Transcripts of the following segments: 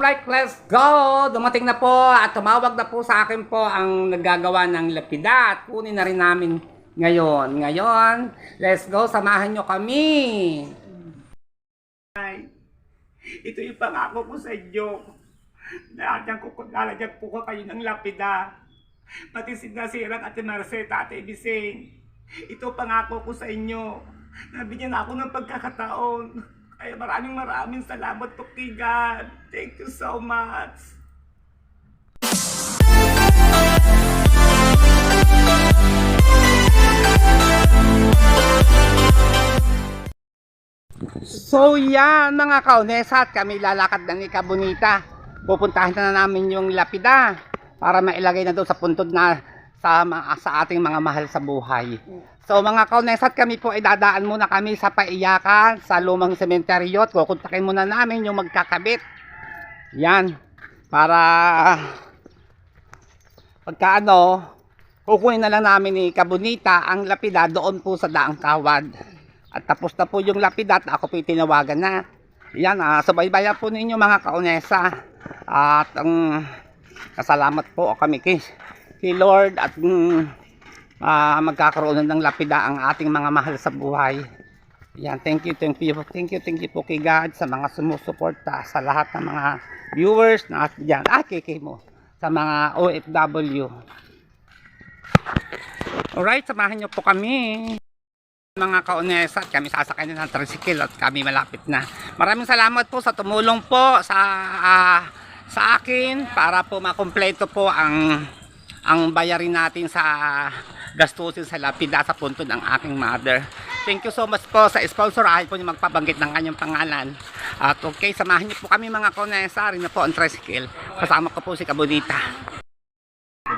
Right, let's go! Dumating na po at tumawag na po sa akin po ang naggagawa ng lapida at kunin na rin namin ngayon. Ngayon, let's go, samahan nyo kami! Ay, ito yung pangako ko sa inyo. Lalagyan ko, lalagyan po ko kayo ng lapida. Pati si Nasirang at si Marce, Tate Bising. Ito pangako ko sa inyo. Nabigyan ako ng pagkakataon. Kaya maraming maraming salamat po kay God. Thank you so much. So yan mga kaunesa at kami lalakad na ni Kabunita. Pupuntahan na namin yung lapida para mailagay na doon sa puntod na sa, sa ating mga mahal sa buhay. So mga kaunesa at kami po ay dadaan muna kami sa paiyakan sa lumang sementeryo at kukontakin muna namin yung magkakabit. Yan. Para pagka ano, kukunin na lang namin ni Kabunita ang lapida doon po sa Daang Kawad. At tapos na po yung lapida at ako po tinawagan na. Yan, ah, subaybayan po ninyo mga kaunesa. At ang kasalamat po kami kay, kay Lord at mm, ah, magkakaroon ng lapida ang ating mga mahal sa buhay. Yan, thank you, thank you, thank you, thank you po kay God sa mga sumusuporta sa lahat ng mga viewers na at dyan. Ah, kay, mo. Sa mga OFW. Alright, samahan nyo po kami mga kaonesa at kami sasakay na ng tricycle at kami malapit na. Maraming salamat po sa tumulong po sa ah, sa akin para po makumpleto po ang ang bayarin natin sa gastusin sa lapida sa punto ng aking mother. Thank you so much po sa sponsor ayaw po niyo magpabanggit ng kanyang pangalan. At okay, samahan niyo po kami mga kaonesa rin na po ang tricycle. Kasama ko po si Kabunita.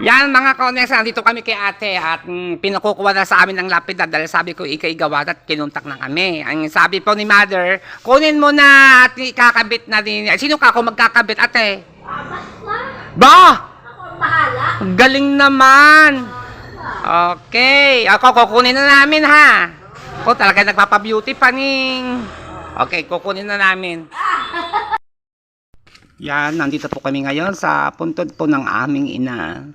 Yan mga kaonesa, nandito kami kay ate at mm, pinukukuha na sa amin ng lapida dahil sabi ko ikay gawa at kinuntak na kami. Ang sabi po ni mother, kunin mo na at ikakabit na din. Sino ka ako magkakabit ate? Ba! Ang Galing naman! Okay, ako kukunin na namin ha. Ako talaga nagpapa-beauty paning. Okay, kukunin na namin. Yan, nandito po kami ngayon sa puntod po ng aming ina.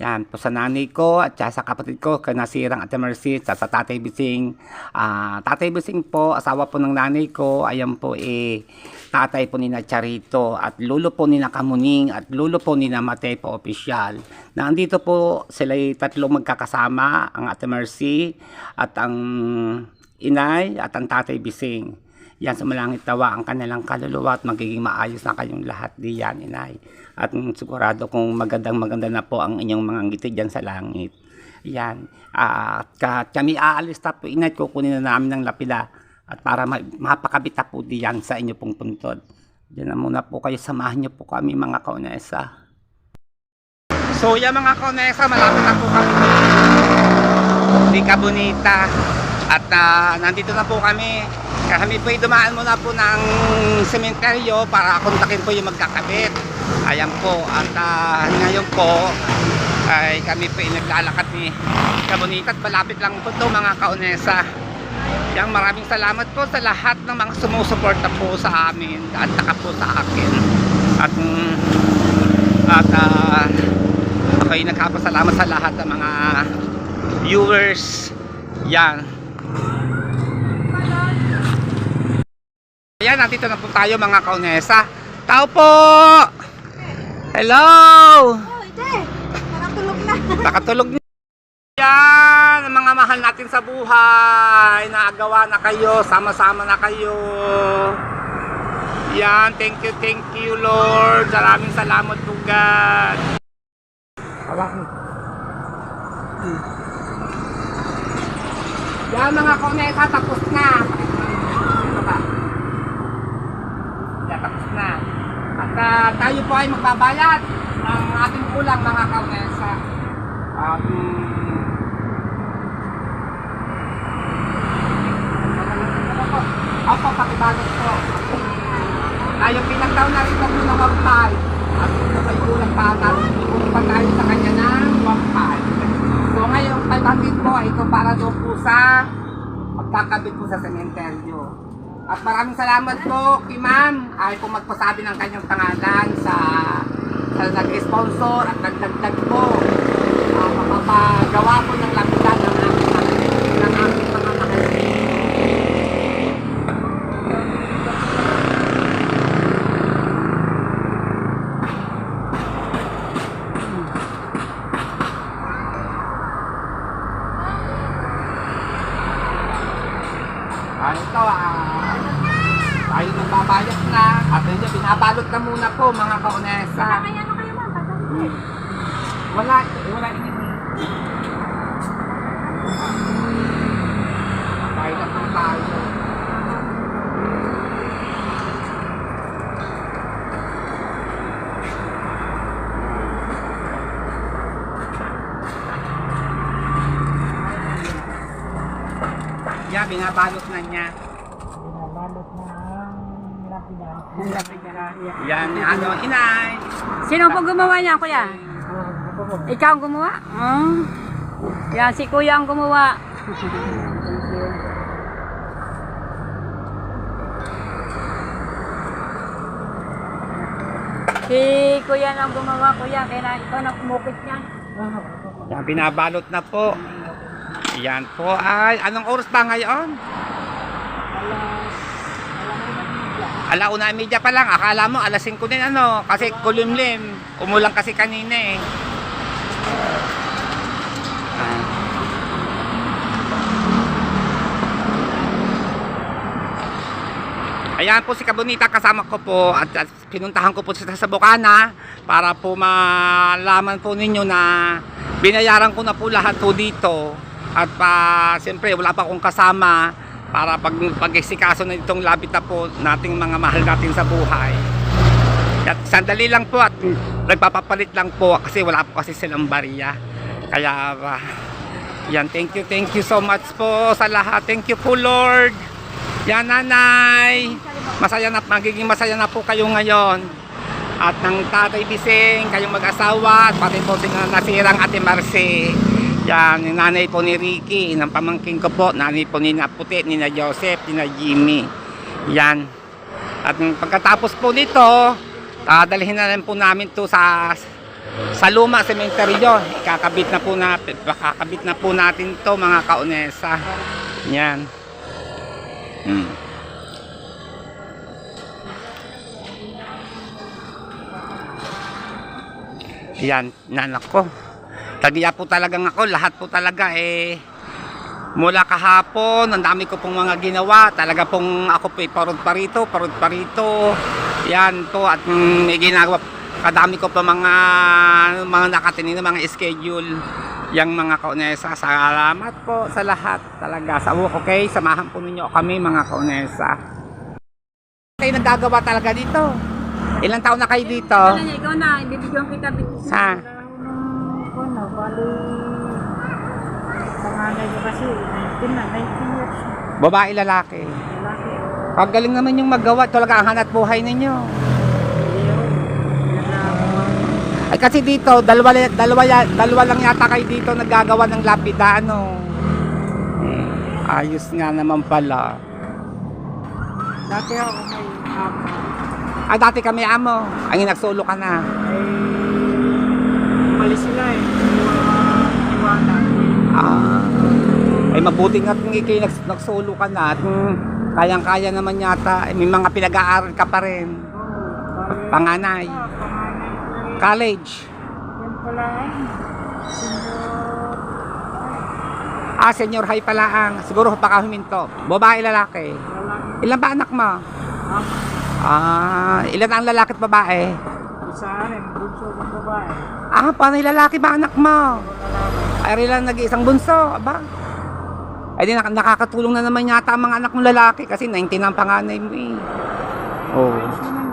Yan, po sa nanay ko at sa kapatid ko, kanasirang Ate Mercy, sa, sa Tatay Bising. Ah, tatay Bising po, asawa po ng nanay ko, ayan po eh, tatay po ni na Charito at lulo po ni na Kamuning at lulo po ni na Matay po opisyal. Nandito po sila tatlong magkakasama, ang Ate Mercy at ang inay at ang Tatay Bising. Yan sa malangit tawa ang kanilang kaluluwa at magiging maayos na kayong lahat diyan, inay. At mm, sigurado kung magandang maganda na po ang inyong mga ngiti dyan sa langit. Yan. At ka, kami aalis na po, inay, kukunin na namin ng lapida. At para ma- mapakabit po diyan sa inyo pong puntod. Diyan na muna po kayo, samahan niyo po kami mga kaunesa. So yan mga kaunesa, malapit na po kami ni Kabunita. At ah, nandito na po kami. Kami po dumaan muna po ng sementeryo para kontakin po yung magkakabit. Ayan po. At ah, ngayon po ay kami po naglalakad ni Kabunita at malapit lang po to mga kaunesa. Yang maraming salamat po sa lahat ng mga sumusuporta po sa amin at saka po sa akin. At mm, at ah, ako ay nagkapasalamat sa lahat ng mga viewers. Yan. Nandito na po tayo mga kaunesa. Tao po! Hello! Oh, ite! Nakatulog na. Nakatulog na. Yan, mga mahal natin sa buhay. Naagawa na kayo, sama-sama na kayo. Yan, thank you, thank you Lord. Maraming salamat po God. Hawakan. Hmm. Yan mga kaunesa, tapos na. Ito pa. Yan, tapos na. At ah, tayo po ay magbabayad ng ating kulang mga kaunesa. Um, Opo, pakibagot po. Tayo pinagtaon na rin po ng 1.5. At ito may kulang pa natin. Tayo sa kanya ng 1.5. So ngayon, 500 po, ito para doon po sa magkakabit po sa sementeryo. At maraming salamat po kay ma'am. Ay po magpasabi ng kanyang pangalan sa sa nag-sponsor at nagdagdag po. Uh, mapapagawa po ng lapitan ng aming ng aming mga mahal. Ah, ito ah, tayo nagbabayad na at yun yung binabalot na muna po mga kaunesa. Kaya ano kayo ma'am? Patay. Wala, wala ini. Tayo na po tayo. Yeah, binabalot na niya. Yan, ano, inay. Sino po gumawa niya, kuya? Ikaw ang gumawa? Oh. Yan, si kuya ang gumawa. si kuya na ang gumawa, kuya. Kaya na ikaw na kumukit niya. Yan, binabalot na po. Yan po ay, anong oras ba ngayon? Alauna media pa lang, akala mo alas 5 din ano, kasi kulimlim. Umulang kasi kanina eh. Ah. Ayan po si Kabunita kasama ko po at, at pinuntahan ko po sa Bukana para po malaman po ninyo na binayaran ko na po lahat po dito at pa siyempre wala pa akong kasama para pag pag-isikaso na itong labit na po nating mga mahal natin sa buhay. At sandali lang po at nagpapapalit lang po kasi wala po kasi silang bariya. Kaya ah, yan, thank you, thank you so much po sa lahat. Thank you po Lord. Yan nanay. Masaya na, magiging masaya na po kayo ngayon. At ng tatay Bising, kayong mag-asawa, at pati po si nasirang ate Marce. Yan, nanay po ni Ricky, ng pamangking ko po, nanay po ni Naputi, ni na Joseph, ni na Jimmy. Yan. At pagkatapos po nito, dadalhin na rin po namin to sa sa luma sementeryo. Ikakabit na po na kakabit na po natin to mga kaunesa. Yan. Hmm. Yan, nanak ko. Tagiya po talagang ako, lahat po talaga eh mula kahapon, ang dami ko pong mga ginawa. Talaga pong ako po parod pa rito, parod pa rito. Yan po at mm, may ginagawa kadami ko pa mga mga nakatingin na mga schedule yang mga kaunesa. Salamat po sa lahat talaga. Sa okay, samahan po ninyo kami mga kaunesa. Kayo nagagawa talaga dito. Ilang taon na kayo dito? Ano niya, ikaw na, ibibigyan kita. Ha? Bali... Panganay ko kasi, 19 na, 19 years. Babae, lalaki. Lalaki. Pagaling naman yung magawa, talaga ang hanat buhay ninyo. Ay kasi dito, dalawa, dalawa, dalawa lang yata kayo dito naggagawa ng lapida, ano. Ayos nga naman pala. Dati ako may amo. Ah, dati kami amo. Ang nagsulo ka na. Ay, umalis sila eh. Ah. Ay mabuti nga kung ikay nags, nagsulo ka na at kayang-kaya naman yata. Eh, may mga pinag-aaral ka pa rin. Panganay. College. Ah, senior high pala ang. Siguro baka huminto. Babae, lalaki. Ilan ba anak mo? Ah, ilan ang lalaki at babae? Isa rin, bunso kong babae. Ah, paano yung lalaki ba anak mo? Lalaki. Ay, rin lang nag-iisang bunso, aba? Ay, di nak- nakakatulong na naman yata ang mga anak mong lalaki kasi 19 ang panganay mo eh. Oh.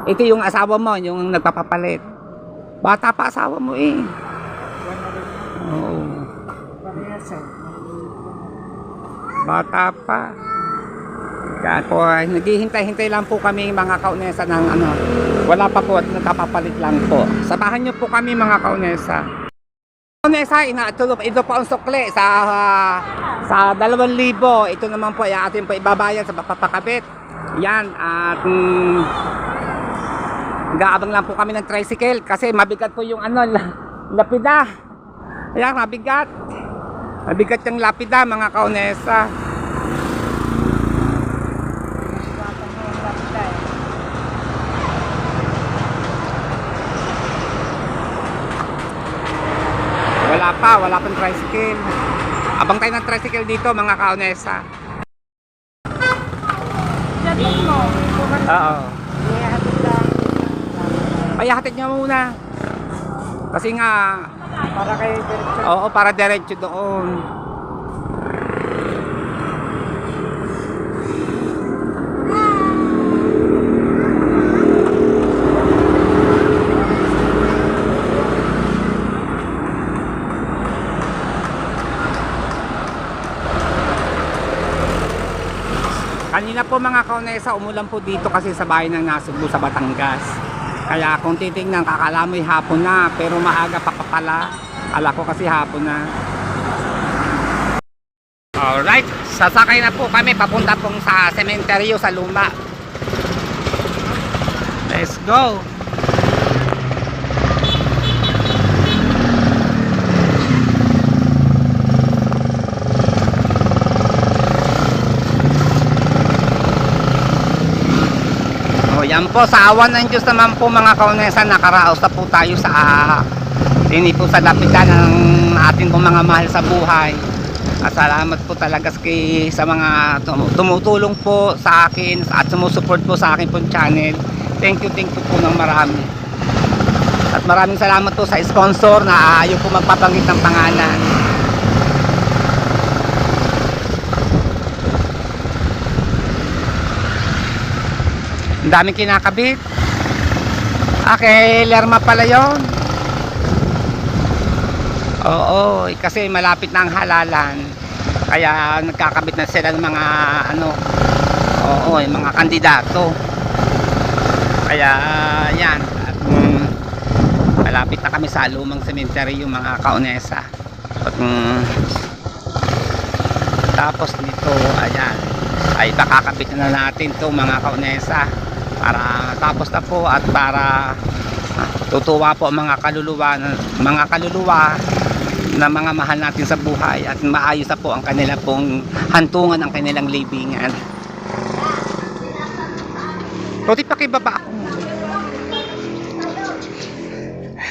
Ito yung asawa mo, yung nagpapapalit. Bata pa asawa mo eh. Eh. Bata pa. Kaya po, ay, naghihintay-hintay lang po kami mga kaunesa ng ano. Wala pa po at nagkapapalit lang po. Samahan niyo po kami mga kaunesa. Kaunesa, inatulo, ito po ang sukli sa ah, sa 2,000. Ito naman po ay atin po ibabayad sa papapakabit. Yan, at mm, gaabang lang po kami ng tricycle kasi mabigat po yung ano, la- lapida. Ayan, mabigat. Mabigat yung lapida, mga kaunesa. Wala pa, wala pang tricycle. Abang tayo ng tricycle dito, mga kaunesa. Chatting mo. Oo. Ay, hatid niya muna. Kasi nga, Para kay Diretso. oo, para diretso doon. Kanina po mga kaunesa, umulan po dito kasi sa bahay ng Nasugbu sa Batangas. Kaya kung titingnan, kakalamoy hapon na, pero maaga pa pa pala. Kala ko kasi hapon na. Alright, sasakay na po kami papunta pong sa sementeryo sa Luma. Let's go! Yan po, sa awan ng Diyos naman po mga kaunesa, nakaraos na po tayo sa dini po sa lapitan ng ating pong mga mahal sa buhay. At salamat po talaga kay, sa mga tum- tumutulong po sa akin at sumusuport po sa akin pong channel. Thank you, thank you po ng marami. At maraming salamat po sa sponsor na ayaw po magpapanggit ng pangalan. Ang daming kinakabit. Ah, kay Lerma pala yun. Oo, kasi malapit na ang halalan. Kaya nagkakabit na sila ng mga ano, oo, yung mga kandidato. Kaya yan, at, mm, malapit na kami sa lumang cemetery yung mga kaunesa. At, mm, tapos nito, ayan, ay pakakabit na natin to mga kaunesa para tapos na po at para tutuwa po ang mga kaluluwa mga kaluluwa na mga mahal natin sa buhay at maayos na po ang kanila pong hantungan ng kanilang libingan. Pwede pakibaba ako.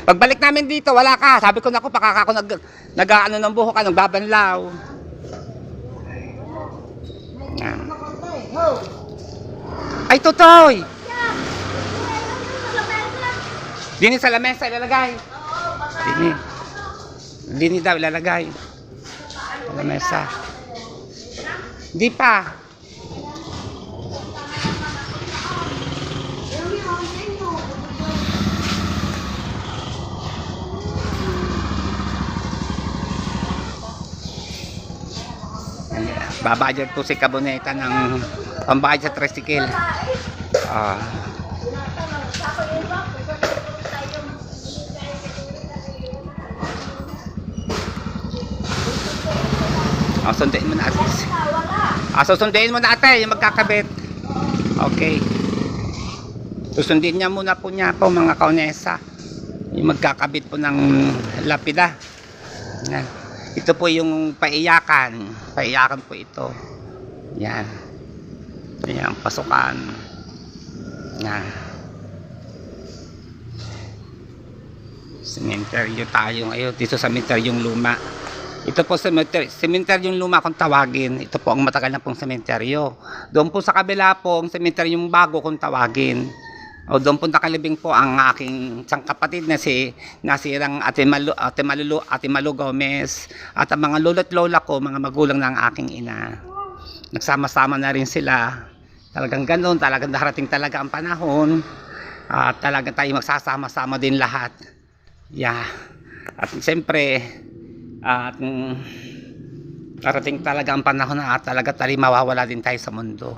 Pagbalik namin dito, wala ka. Sabi ko naku, pakaka ako nag, nag-ano ng buhok ka, nagbabanlaw. Ay, tutoy! Dini sa lamesa ilalagay. Dini. Dini daw ilalagay. Sa lamesa. Di pa. Babadyan po si Caboneta ng pambayad sa tricycle. Ah. Ah, sunduin mo na ate. Ah, susunduin mo na ate, yung magkakabit. Okay. Susundin niya muna po niya po mga kaunesa. Yung magkakabit po ng lapida. Yan. Ito po yung paiyakan. Paiyakan po ito. Yan. Yan, pasukan. Yan. Cementerio tayo ngayon. Dito sa cementeryong luma. Ito po cemetery, cementeryong luma kung tawagin. Ito po ang matagal na pong cementeryo. Doon po sa kabila po ang cementeryong bago kung tawagin. O doon po nakalibing po ang aking isang kapatid na si nasirang Ate Malu, Ate Malulu, Ate Malu Gomez at ang mga lolo't lola ko, mga magulang ng aking ina. Nagsama-sama na rin sila. Talagang ganoon, talagang darating talaga ang panahon. At talagang tayo magsasama-sama din lahat. Yeah. At siyempre, at mm, darating talaga ang panahon na talaga tayo mawawala din tayo sa mundo.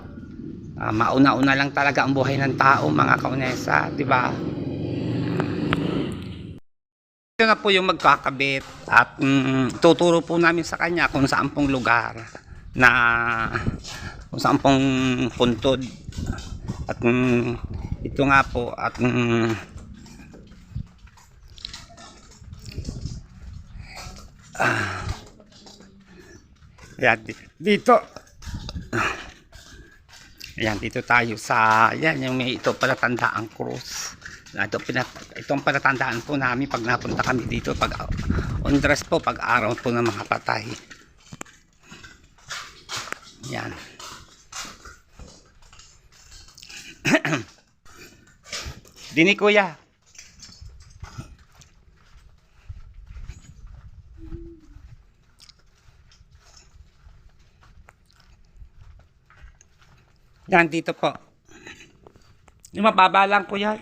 Ah, mauna-una lang talaga ang buhay ng tao, mga kaunesa, di ba? Ito na po yung magkakabit at mm, tuturo po namin sa kanya kung saan pong lugar na kung saan pong puntod. At mm, ito nga po at mm, ah, yan, di- dito Ayan, dito tayo sa, yan, yung may ito palatandaan cross. Ito, pinat, itong palatandaan po namin pag napunta kami dito, pag on dress po, pag araw po ng mga patay. Yan. Dini kuya. Yan, dito po. Yung mababa lang po yan.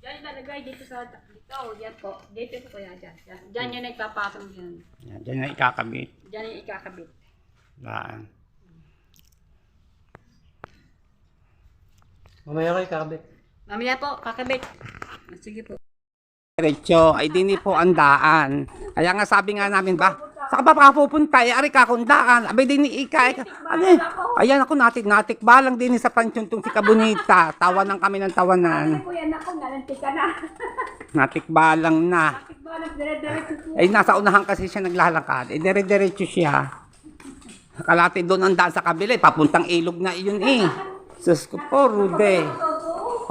Diyan ilalagay dito sa dito. Yan po. Dito po kaya dyan. Yan. Diyan yan nagpapatong dyan. Yan, dyan na ikakabit. Diyan yung ikakabit. Yan. Mamaya kayo kakabit. Mamaya po, kakabit. Sige po. Diretso, ay dini po ang daan. Kaya nga sabi nga namin ba, saan ka pa pupunta? Eh, ari ka kung daan. Abay dini ika. ika. Ano eh? Ayan ako natik natik balang din sa pansyon tong si Kabunita. Tawanan kami ng tawanan. Kuya, ka na. Natik balang na. Tikbalang dire-diretso po. Ay nasa unahan kasi siya naglalakad. Eh dire-diretso siya. Kalati doon ang daan sa kabila. eh. Papuntang ilog na iyon eh. Sus ko po, Rude.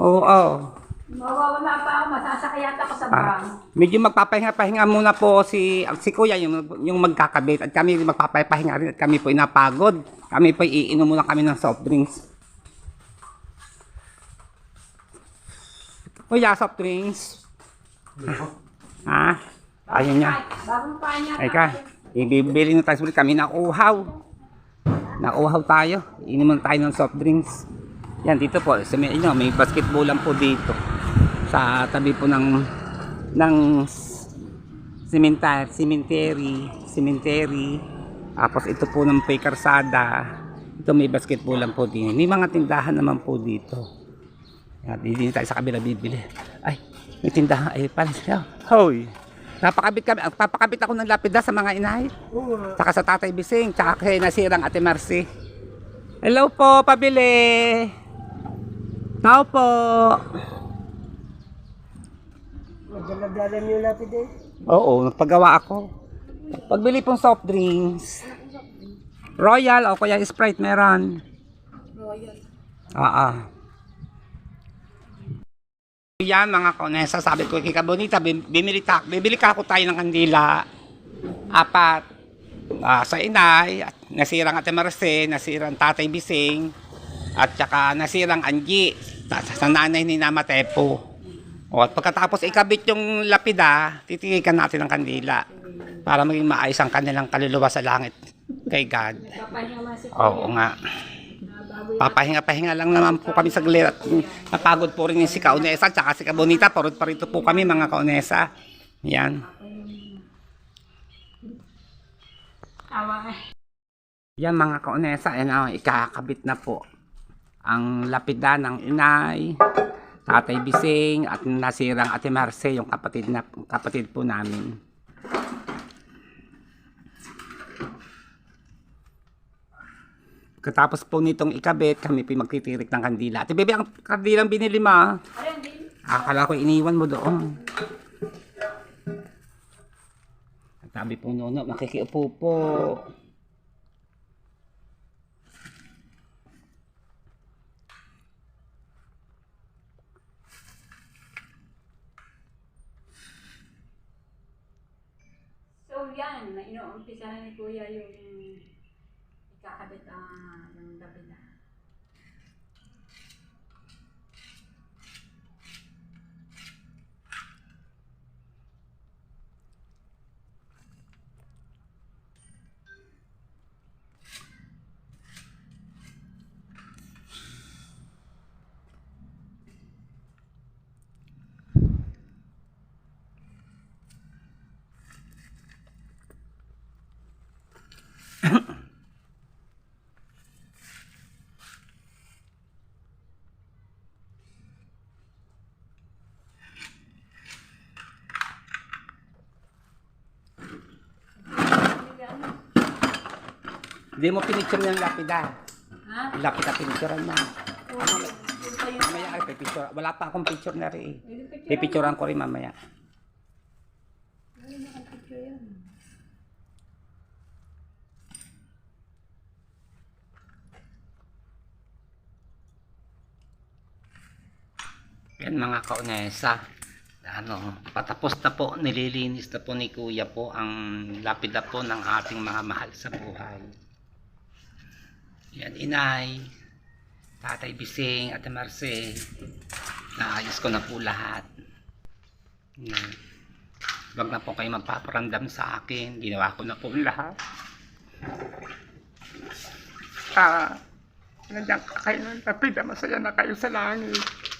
Oo. oo. Mawawala pa ako, masasakayat ako sa Ah, bang. medyo magpapahinga-pahinga muna po si si Kuya yung yung magkakabit at kami magpapahinga rin at kami po inapagod. Kami po iinom muna kami ng soft drinks. Kuya, soft drinks. Ha? Ayun niya. Bagong pa niya. Ay ka, ibibili na tayo ulit kami na uhaw. Nauhaw tayo. Inom tayo ng soft drinks. Yan, dito po. Sa may, inyo, may basketball lang po dito. Sa tabi po ng ng cemetery, cemetery, cemetery. Tapos ito po ng may karsada. Ito may basketball lang po din. May mga tindahan naman po dito. Yan, hindi tayo sa kabila bibili. Ay, may tindahan. Ay, pala siya. Hoy. Napakabit kami. Papakabit ako ng lapida sa mga inay. Saka sa Tatay Bising. Tsaka kay nasirang Ate Marcy. Hello po, pabili. Tao po. Madala-dala niyo lapid eh. Oo, nagpagawa ako. Pagbili pong soft drinks. Royal o kaya Sprite meron. Royal. Oo. Yan mga konesa, sabi ko kay Kabonita, bim- bimili, ta, bibili ka ako tayo ng kandila. Apat. Ah, sa inay, at nasirang Ate Marce, nasirang Tatay Bising, at saka nasirang Angie, sa, sa nanay ni Nama Tepo. O, at pagkatapos ikabit yung lapida, titigikan natin ng kandila para maging maayos ang kanilang kaluluwa sa langit kay God. Oo nga. Papahinga-pahinga lang naman po kami sa at napagod po rin si Kaunesa at si Kabonita. Parod pa rito po kami mga Kaunesa. Yan. Yan mga Kaunesa. Yan ang ikakabit na po. Ang lapida ng inay, tatay Bising at nasirang ate Marce, yung kapatid, na, kapatid po namin. Katapos po nitong ikabit, kami po magtitirik ng kandila. Ate Bebe, ang kandilang binili ma. Akala ko iniwan mo doon. Sabi po nono, makikiupo po. So yan, na inuumpisa na ni Kuya yung ikakabit ah, ng gabi na. Hindi mo pinicture ng lapida. Ha? Lapida pinicturean mo. Yun. Mamaya ay pipicture. Wala pa akong picture na rin. eh. Pipicturean ko rin mamaya. Yan mga kaunesa. Ano, patapos na po, nililinis na po ni Kuya po ang lapida po ng ating mga mahal sa buhay. Yan, inay, tatay Bising, ate Marce, naayos ko na po lahat. Yan. Huwag na po kayo magpaparamdam sa akin, ginawa ko na po lahat. Ah, nandiyan ka kayo ng lapida, masaya na kayo sa langit.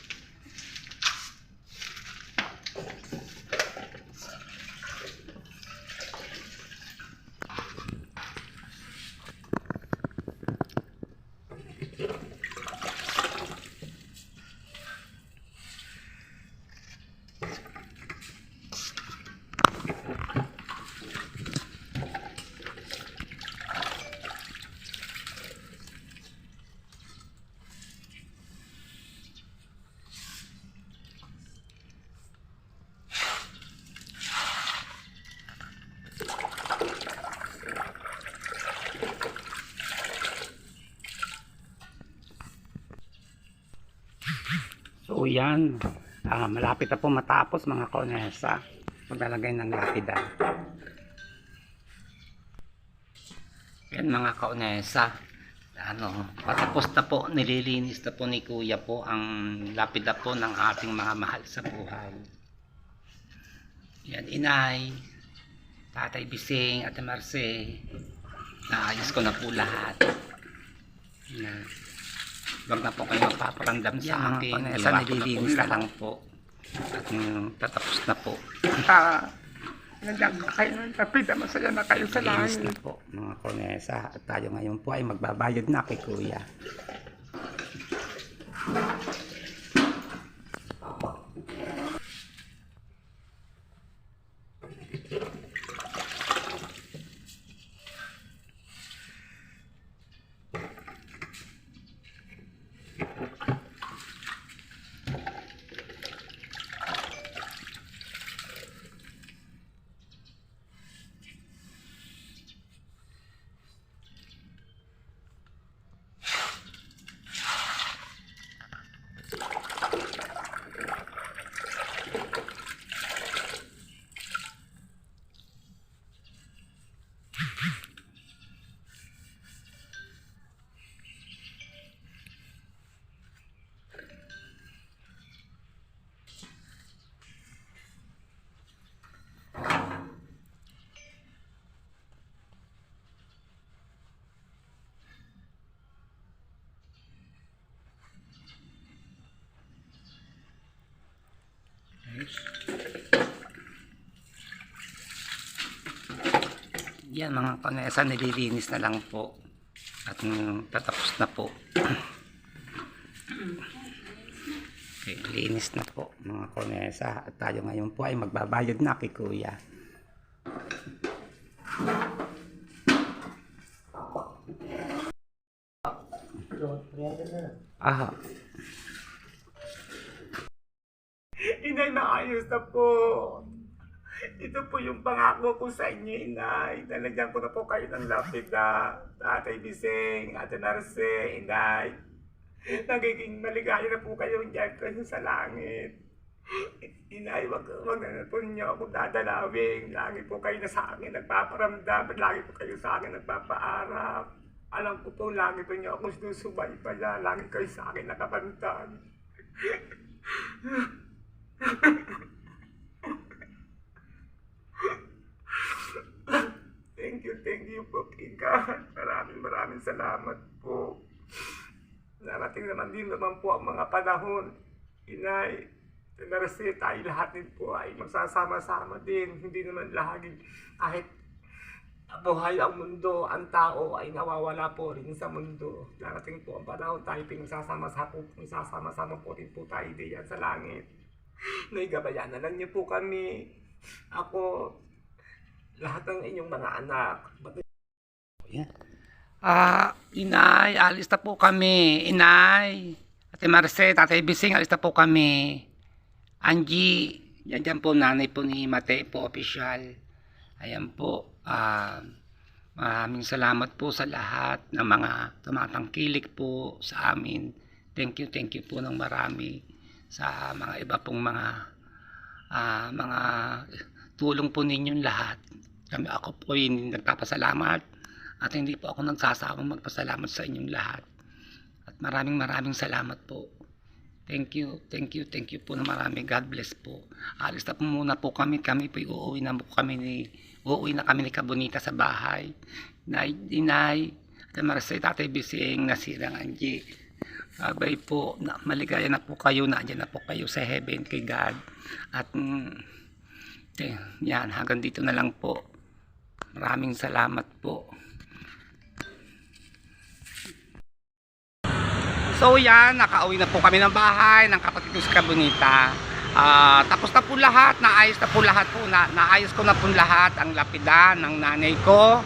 So yan, Ah, malapit na po matapos mga konesa. Maglalagay ng lapida. Yan mga kaunesa. Ano, patapos na po, nililinis na po ni Kuya po ang lapida po ng ating mga mahal sa buhay. Yan, inay, tatay Bising, ate Marce, naayos ko na po lahat. Yan. Huwag na po kayo magpaparamdam sa akin. panesa, Ginawa ko na po nililinis na lang po. At mm, tatapos na po. Ah, nandiyan ka kayo ng lapida, masaya na kayo sa Linis langit. na po mga konesa. At tayo ngayon po ay magbabayad na kay Kuya. Yan mga konesa, nililinis na lang po. At mm, tatapos na po. Okay, linis na po mga konesa. At tayo ngayon po ay magbabayad na kay Kuya. Ah, Inay, maayos na po. Ito po yung pangako ko sa inyo, Inay. Nalagyan ko na po kayo ng lapida. Tatay Bising, Ate Narce, Inay. Nagiging maligaya na po kayo dyan kayo sa langit. Inay, wag, wag na po niyo ako dadalawin. Lagi po kayo na sa akin nagpaparamdam. Lagi po kayo sa akin nagpapaarap. Alam ko po, lagi po niyo ako sinusubaybaya. Lagi kayo sa akin nakabantay. Thank you, thank Kika. Maraming maraming salamat po. Narating naman din naman po ang mga panahon. Inay, Narasi, tayo lahat din po ay magsasama-sama din. Hindi naman lagi kahit buhay ang mundo, ang tao ay nawawala po rin sa mundo. Narating po ang panahon tayo pinagsasama-sama po, pinagsasama-sama po rin po tayo diyan sa langit. Naigabayan na lang niyo po kami. Ako, lahat ng inyong mga anak, Ah, inay, alis na po kami. Inay. Ate Marce, Tatay Bising, alis na po kami. Angie, yan dyan po nanay po ni Mate po official. Ayan po. Ah, maraming salamat po sa lahat ng mga tumatangkilik po sa amin. Thank you, thank you po ng marami sa mga iba pong mga ah, mga tulong po ninyong lahat. Kami ako po yung nagpapasalamat at hindi po ako nagsasawang magpasalamat sa inyong lahat. At maraming maraming salamat po. Thank you, thank you, thank you po na marami. God bless po. Alis na po muna po kami. Kami po uuwi na po kami ni uuwi na kami ni Kabunita sa bahay. Nay, Inay, at Marcel, Tatay Bising, Nasirang Angie. Sabay po, na, maligaya na po kayo, nandiyan na po kayo sa heaven kay God. At mm, eh, yan, hanggang dito na lang po. Maraming salamat po. So yan, nakauwi na po kami ng bahay ng kapatid ko sa Kabunita. Ah, tapos na po lahat, naayos na po lahat po, na, naayos ko na po lahat ang lapida ng nanay ko.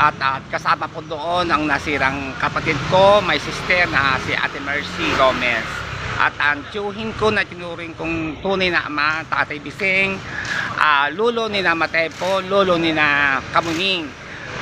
At, at kasama po doon ang nasirang kapatid ko, my sister na si Ate Mercy Gomez. At ang tiyuhin ko na tinuring kong tunay na ama, Tatay Bising, ah, lulo ni na Matepo, lulo ni na Kamuning,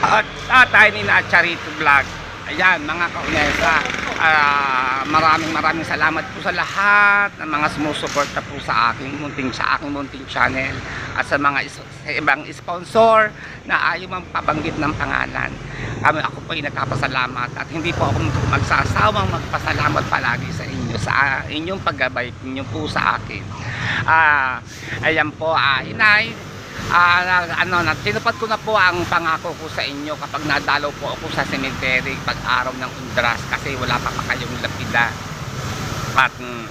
at tatay ni na Charito Vlog. Ayan, mga kaunesa, ah, maraming maraming salamat po sa lahat ng mga sumusuporta po sa aking munting sa aking munting channel at sa mga sa ibang sponsor na ayaw mang pabanggit ng pangalan. Kami ako po ay nagpapasalamat at hindi po ako magsasawang magpasalamat palagi sa inyo sa inyong paggabay ninyo po sa akin. Ah, ayan po, ah, inay, Na- ano na tinupad ko na po ang pangako ko sa inyo kapag nadalaw po ako sa cemetery pag araw ng undras kasi wala pa pa kayong lapida. At mm,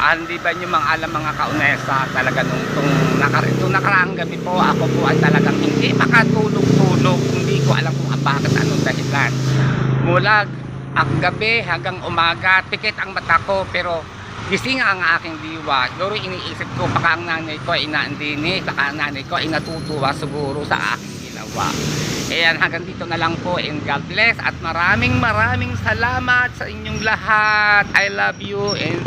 ah, hindi ba nyo mga alam mga kaunesa talaga nung tung, nakar nung nakaraang gabi po ako po ay talagang hindi makatulog-tulog hindi ko alam kung bakit anong dahilan mula ang gabi hanggang umaga pikit ang mata ko pero gising ang aking diwa siguro iniisip ko baka ang nanay ko ay inaandini baka ang nanay ko ay natutuwa siguro sa aking ginawa Ayan, hanggang dito na lang po and God bless at maraming maraming salamat sa inyong lahat. I love you and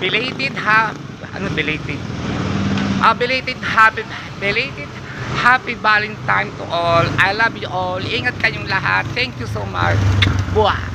belated ha ano belated? Ah, belated happy belated happy Valentine to all. I love you all. Ingat kayong lahat. Thank you so much. Buah.